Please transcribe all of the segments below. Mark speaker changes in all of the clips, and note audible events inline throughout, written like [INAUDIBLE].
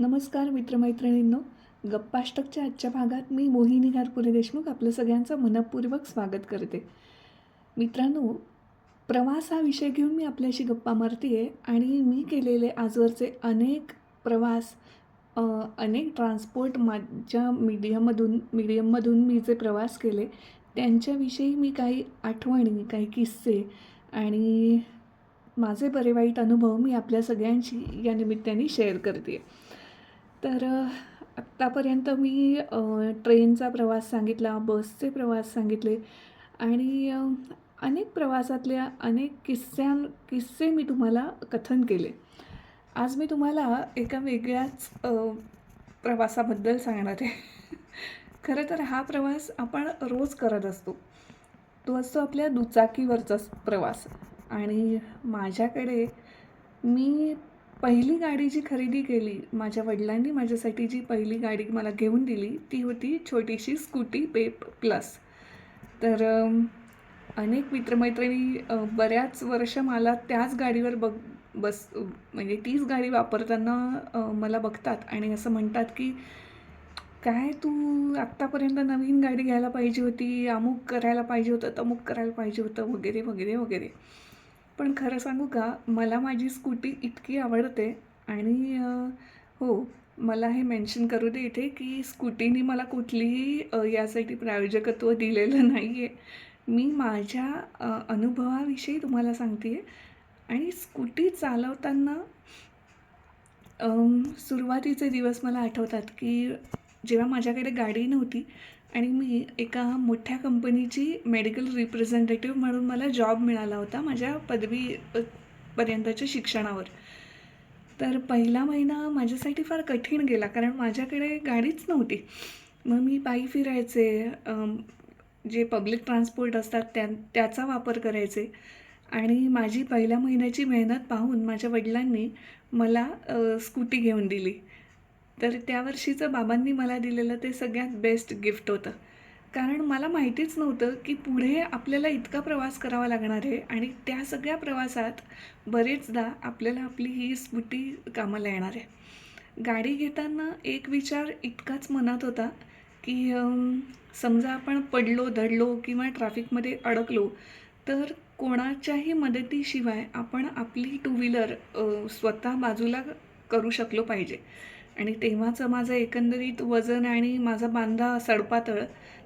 Speaker 1: नमस्कार मित्रमैत्रिणींनो. गप्पाष्टकच्या आजच्या भागात मी मोहिनी घारपुरे देशमुख आपलं सगळ्यांचं मनपूर्वक स्वागत करते. मित्रांनो प्रवास हा विषय घेऊन मी आपल्याशी गप्पा मारते आहे आणि मी केलेले आजवरचे अनेक प्रवास अनेक ट्रान्सपोर्ट माझ्या मीडियममधून मीडियममधून मी जे प्रवास केले त्यांच्याविषयी मी काही आठवणी काही किस्से आणि माझे बरे वाईट अनुभव मी आपल्या सगळ्यांशी या निमित्ताने शेअर करते आहे तर आत्तापर्यंत मी ट्रेनचा प्रवास सांगितला बसचे प्रवास सांगितले आणि अनेक प्रवासातल्या अनेक किस्स्यां किस्से मी तुम्हाला कथन केले. आज मी तुम्हाला एका वेगळ्याच प्रवासाबद्दल सांगणार आहे. [LAUGHS] खरं तर हा प्रवास आपण रोज करत असतो. तो असतो आपल्या दुचाकीवरचा प्रवास. आणि माझ्याकडे मी पहिली गाडी जी खरेदी केली माझ्या वडिलांनी माझ्यासाठी जी पहिली गाडी मला घेऊन दिली ती होती छोटीशी स्कूटी पेप प्लस. तर अनेक मित्रमैत्रिणी बऱ्याच वर्ष मला त्याच गाडीवर बघ बस म्हणजे तीच गाडी वापरताना मला बघतात आणि असं म्हणतात की काय तू आत्तापर्यंत नवीन गाडी घ्यायला पाहिजे होती अमुक करायला पाहिजे होतं तमुक करायला पाहिजे होतं वगैरे वगैरे वगैरे. पण खरं सांगू का मला माझी स्कूटी इतकी आवडते आणि हो मला हे मेन्शन करू दे इथे की स्कूटीने मला कुठलीही यासाठी प्रायोजकत्व दिलेलं नाही आहे मी माझ्या अनुभवाविषयी तुम्हाला सांगते आहे आणि स्कूटी चालवताना सुरुवातीचे दिवस मला आठवतात की जेव्हा माझ्याकडे गाडी नव्हती आणि मी एका मोठ्या कंपनीची मेडिकल रिप्रेझेंटेटिव्ह म्हणून मला जॉब मिळाला होता माझ्या पदवी पर्यंतच्या शिक्षणावर. तर पहिला महिना माझ्यासाठी फार कठीण गेला कारण माझ्याकडे गाडीच नव्हती. मग मी पायी फिरायचे जे पब्लिक ट्रान्सपोर्ट असतात त्या त्याचा वापर करायचे. आणि माझी पहिल्या महिन्याची मेहनत पाहून माझ्या वडिलांनी मला स्कूटी घेऊन दिली. तर त्या वर्षीचं बाबांनी मला दिलेलं ते सगळ्यात बेस्ट गिफ्ट होतं. कारण मला माहितीच नव्हतं की पुढे आपल्याला इतका प्रवास करावा लागणार आहे आणि त्या सगळ्या प्रवासात बरेचदा आपल्याला आपली ही स्कूटी कामाला येणार आहे. गाडी घेताना एक विचार इतकाच मनात होता की समजा आपण पडलो धडलो किंवा ट्रॅफिकमध्ये अडकलो तर कोणाच्याही मदतीशिवाय आपण आपली टू व्हीलर स्वतः बाजूला करू शकलो पाहिजे. आणि तेव्हाचं माझं एकंदरीत वजन आणि माझा बांधा सडपातळ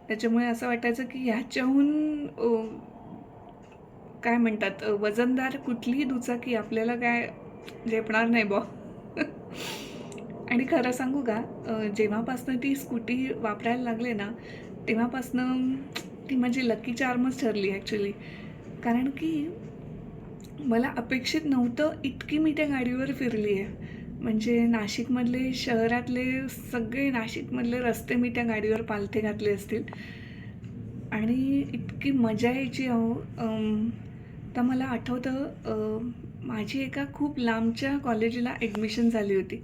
Speaker 1: त्याच्यामुळे असं वाटायचं की ह्याच्याहून काय म्हणतात वजनदार कुठलीही दुचाकी आपल्याला काय झेपणार नाही बॉ [LAUGHS] आणि खरं सांगू का जेव्हापासनं ती स्कूटी वापरायला लागले ना तेव्हापासनं ती माझी लकी चार्मच ठरली ॲक्च्युली कारण की मला अपेक्षित नव्हतं इतकी मी त्या गाडीवर फिरली आहे म्हणजे नाशिकमधले शहरातले सगळे नाशिकमधले रस्ते मी त्या गाडीवर पालथे घातले असतील. आणि इतकी मजा यायची अहो. तर मला आठवतं माझी एका खूप लांबच्या कॉलेजला ॲडमिशन झाली होती.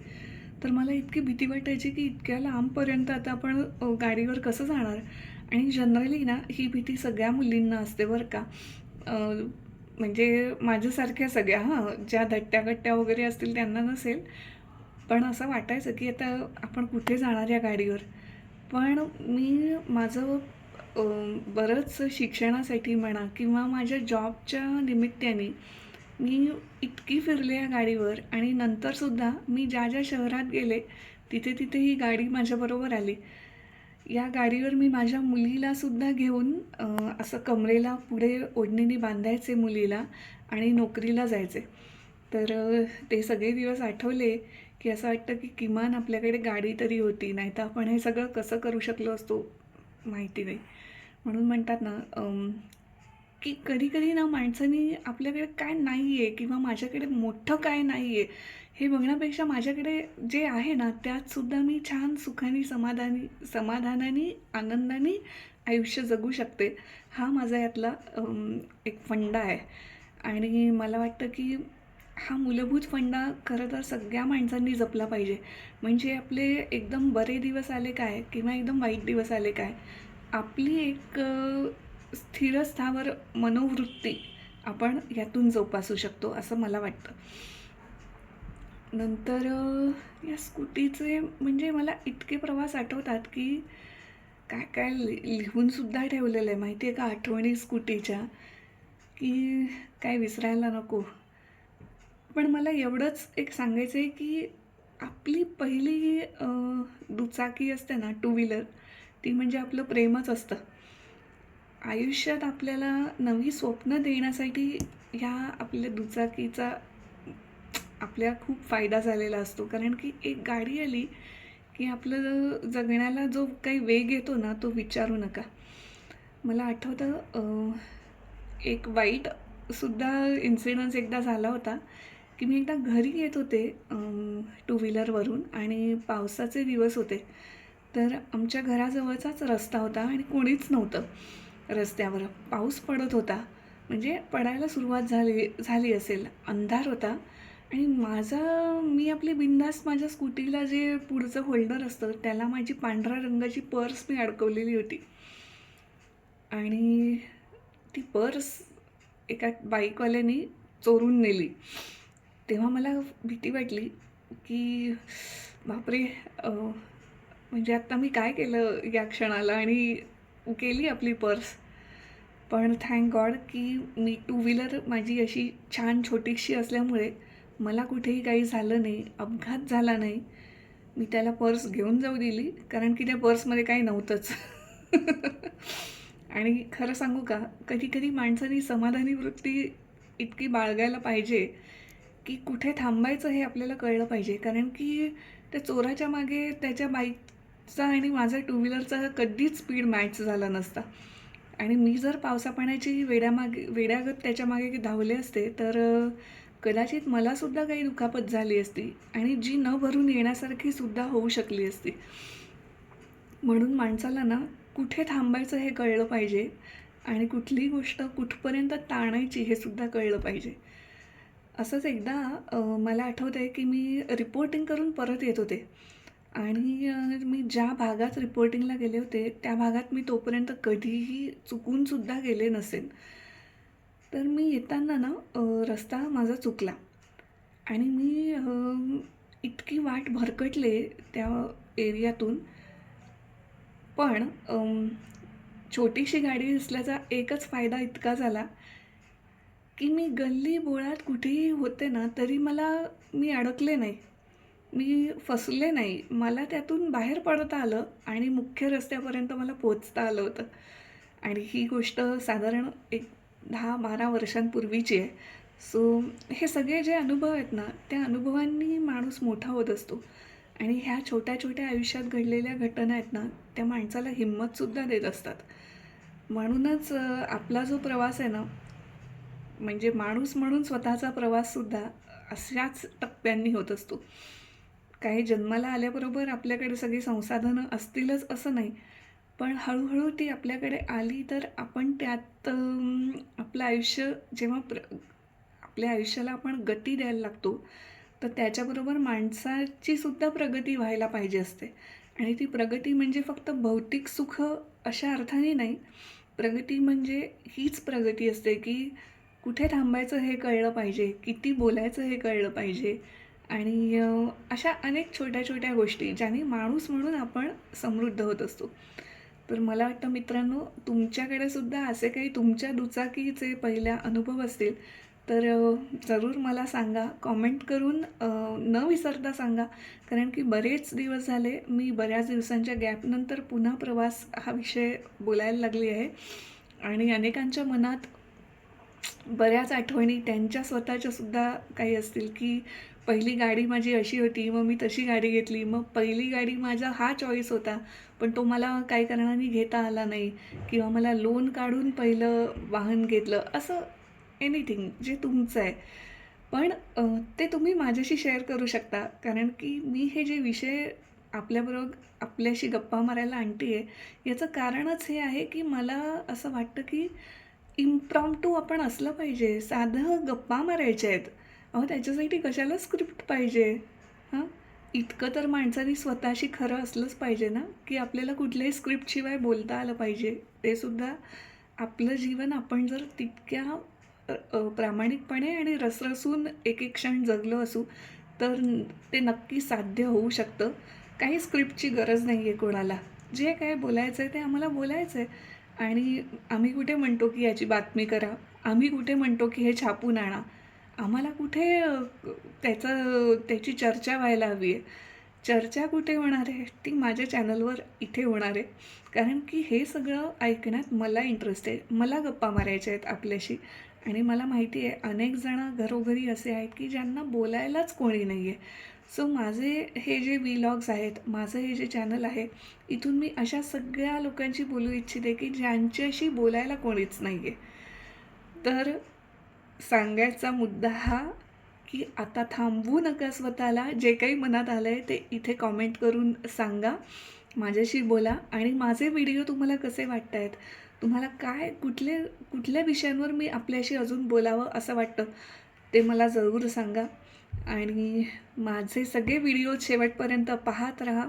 Speaker 1: तर मला इतकी भीती वाटायची की इतक्या लांबपर्यंत आता आपण गाडीवर कसं जाणार? आणि जनरली ना ही भीती सगळ्या मुलींना असते बरं का. म्हणजे माझ्यासारख्या सगळ्या हां ज्या धट्ट्या गट्ट्या वगैरे असतील त्यांना नसेल. पण असं वाटायचं की आता आपण कुठे जाणार या गाडीवर? पण मी माझं बरंच शिक्षणासाठी म्हणा किंवा माझ्या जॉबच्या निमित्ताने मी इतकी फिरले या गाडीवर आणि नंतरसुद्धा मी ज्या ज्या शहरात गेले तिथे तिथे ही गाडी माझ्याबरोबर आली. या गाडीवर मी माझ्या मुलीलासुद्धा घेऊन असं कमरेला पुढे ओढणीने बांधायचे मुलीला आणि नोकरीला जायचे. तर ते सगळे दिवस आठवले की असं वाटतं की किमान आपल्याकडे गाडी तरी होती नाही तर आपण हे सगळं कसं करू शकलो असतो माहिती नाही. म्हणून म्हणतात ना की कधी कधी ना माणसाने आपल्याकडे काय नाही आहे किंवा माझ्याकडे मोठं काय नाही आहे हे बघण्यापेक्षा माझ्याकडे जे आहे ना त्यातसुद्धा मी छान सुखाने समाधानी समाधानाने आनंदाने आयुष्य जगू शकते. हा माझा यातला एक फंडा आहे. आणि मला वाटतं की हा मूलभूत फंडा खरं तर सगळ्या माणसांनी जपला पाहिजे. म्हणजे आपले एकदम बरे दिवस आले काय किंवा एकदम वाईट दिवस आले काय आपली एक स्थिरस्थावर मनोवृत्ती आपण यातून जोपासू शकतो असं मला वाटतं. नंतर या स्कूटीचे म्हणजे मला इतके प्रवास आठवतात की काय काय लि लिहूनसुद्धा ठेवलेलं आहे माहिती आहे का? आठवणी स्कूटीच्या. की काय विसरायला नको. पण मला एवढंच एक सांगायचं आहे की आपली पहिली दुचाकी असते ना टू व्हीलर ती म्हणजे आपलं प्रेमच असतं. आयुष्यात आपल्याला नवी स्वप्न देण्यासाठी ह्या आपल्या दुचाकीचा आपल्या खूप फायदा झालेला असतो. कारण की एक गाडी आली की आपलं जगण्याला जो काही वेग येतो ना तो विचारू नका. मला आठवतं एक वाईट सुद्धा इन्सिडन्स एकदा झाला होता की मी एकदा घरी येत होते टू व्हीलरवरून आणि पावसाचे दिवस होते. तर आमच्या घराजवळचाच रस्ता होता आणि कोणीच नव्हतं रस्त्यावर. पाऊस पडत होता. म्हणजे पडायला सुरुवात झाली झाली असेल. अंधार होता. आणि माझा मी आपली बिंदास माझ्या स्कूटीला जे पुढचं होल्डर असतं त्याला माझी पांढऱ्या रंगाची पर्स मी अडकवलेली होती. आणि ती पर्स एका बाईकवाल्याने चोरून नेली. तेव्हा मला भीती वाटली की बापरे म्हणजे आत्ता मी काय केलं या क्षणाला आणि गेली आपली पर्स? पण थँक गॉड की मी टू व्हीलर माझी अशी छान छोटीशी असल्यामुळे मला कुठेही काही झालं नाही अपघात झाला नाही मी त्याला पर्स घेऊन जाऊ दिली कारण की त्या पर्समध्ये काही नव्हतंच. [LAUGHS] आणि खरं सांगू का कधी कधी माणसाने समाधानी वृत्ती इतकी बाळगायला पाहिजे की कुठे थांबायचं हे आपल्याला कळलं पाहिजे. कारण की त्या चोराच्या मागे त्याच्या बाईकचा आणि माझा टू व्हीलरचा कधीच स्पीड मॅच झाला नसता. आणि मी जर पावसापाण्याची वेड्यामागे वेड्यागत त्याच्यामागे धावले असते तर कदाचित मलासुद्धा काही दुखापत झाली असती आणि जी न भरून येण्यासारखी सुद्धा होऊ शकली असती. म्हणून माणसाला ना कुठे थांबायचं हे कळलं पाहिजे आणि कुठली गोष्ट कुठपर्यंत ताणायची हे सुद्धा कळलं पाहिजे. असंच एकदा मला आठवतं आहे की मी रिपोर्टिंग करून परत येत होते. आणि मी ज्या भागात रिपोर्टिंगला गेले होते त्या भागात मी तोपर्यंत कधीही चुकूनसुद्धा गेले नसेन. तर मी येताना ना रस्ता माझा चुकला. आणि मी इतकी वाट भरकटले त्या एरियातून. पण छोटीशी गाडी असल्याचा एकच फायदा इतका झाला की मी गल्ली बोळात कुठेही होते ना तरी मला मी अडकले नाही. मी फसले नाही. मला त्यातून बाहेर पडता आलं आणि मुख्य रस्त्यापर्यंत मला पोचता आलं होतं. आणि ही गोष्ट साधारण एक दहा बारा वर्षांपूर्वीची. आहे सो हे सगळे जे अनुभव आहेत ना त्या अनुभवांनी माणूस मोठा होत असतो. आणि ह्या छोट्या छोट्या आयुष्यात घडलेल्या घटना आहेत ना त्या माणसाला हिंमतसुद्धा देत असतात. म्हणूनच आपला जो प्रवास आहे ना म्हणजे माणूस म्हणून स्वतःचा प्रवाससुद्धा अशाच टप्प्यांनी होत असतो. काही जन्माला आल्याबरोबर आपल्याकडे सगळी संसाधनं असतीलच असं नाही. पण हळूहळू ती आपल्याकडे आली तर आपण त्यात आपलं आयुष्य जेव्हा प्र आपल्या आयुष्याला आपण गती द्यायला लागतो तर त्याच्याबरोबर माणसाची सुद्धा प्रगती व्हायला पाहिजे असते. आणि ती प्रगती म्हणजे फक्त भौतिक सुख अशा अर्थाने नाही. प्रगती म्हणजे हीच प्रगती असते की कुठे थांबायचं हे कळलं पाहिजे किती बोलायचं हे कळलं पाहिजे. आणि अशा अनेक छोट्या छोट्या गोष्टी ज्याने माणूस म्हणून आपण समृद्ध होत असतो. तर मला वाटतं मित्रांनो तुमच्याकडे सुद्धा असे काही तुमच्या दुचाकीचे पहिल्या अनुभव असतील तर जरूर मला सांगा. कॉमेंट करून न विसरता सांगा. कारण की बरेच दिवस झाले मी बऱ्याच दिवसांच्या गॅपनंतर पुन्हा प्रवास हा विषय बोलायला लागली आहे. आणि अनेकांच्या मनात बऱ्याच आठवणी त्यांच्या स्वतःच्या सुद्धा काही असतील की पहिली गाडी माझी अशी होती मग मी तशी गाडी घेतली. मग पहिली गाडी माझा हा चॉईस होता. पण तो मला काही कारणाने घेता आला नाही. किंवा मला लोन काढून पहिलं वाहन घेतलं. असं एनिथिंग जे तुमचं आहे. पण ते तुम्ही माझ्याशी शेअर करू शकता. कारण की मी हे जे विषय आपल्याबरोबर आपल्याशी गप्पा मारायला आणते आहे याचं कारणच हे आहे की मला असं वाटतं की इम्प्रॉम्प्टू आपण असलं पाहिजे. साधं गप्पा मारायच्या आहेत. अहो त्याच्यासाठी कशाला स्क्रिप्ट पाहिजे? हां? इतकं तर माणसाने स्वतःशी खरं असलंच पाहिजे ना? की आपल्याला कुठल्याही स्क्रिप्टशिवाय बोलता आलं पाहिजे. ते सुद्धा आपलं जीवन आपण जर तितक्या प्रामाणिकपणे आणि रसरसून एक एक क्षण जगलो असू तर ते नक्की साध्य होऊ शकतं. काही स्क्रिप्टची गरज नाही आहे कोणाला. जे काय बोलायचं आहे ते आम्हाला बोलायचं आहे आणि आम्ही कुठे म्हणतो की याची बातमी करा आम्ही कुठे म्हणतो की हे छापून आणा आम्हाला कुठे त्याचं त्याची चर्चा व्हायला हवी आहे? चर्चा कुठे होणार आहे? ती माझ्या चॅनलवर इथे होणार आहे. कारण की हे सगळं ऐकण्यात मला इंटरेस्ट आहे. मला गप्पा मारायच्या आहेत आपल्याशी. आणि मला माहिती आहे अनेक जणं घरोघरी असे आहेत की ज्यांना बोलायलाच कोणी नाही आहे सो माझे हे जे व्लॉग्स आहेत माझं हे जे चॅनल आहे इथून मी अशा सगळ्या लोकांशी बोलू इच्छिते की ज्यांच्याशी बोलायला कोणीच नाही आहे तर सांगायचा मुद्दा हा की आता थांबवू नका स्वतःला. जे काही मनात आलं आहे ते इथे कॉमेंट करून सांगा. माझ्याशी बोला आणि माझे व्हिडिओ तुम्हाला कसे वाटत आहेत तुम्हाला काय कुठले कुठल्या विषयांवर मी आपल्याशी अजून बोलावं असं वाटतं ते मला जरूर सांगा. आणि माझे सगळे व्हिडिओ शेवटपर्यंत पाहत राहा.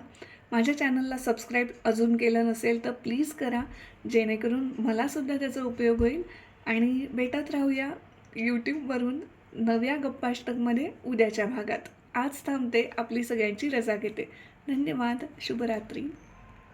Speaker 1: माझ्या चॅनलला सबस्क्राईब अजून केलं नसेल तर प्लीज करा जेणेकरून मलासुद्धा त्याचा उपयोग होईल. आणि भेटत राहूया. यूट्यूबवरून नव्या गप्पाष्टकमध्ये उद्याच्या भागात. आज थांबते आपली सगळ्यांची रजा घेते. धन्यवाद. शुभरात्री.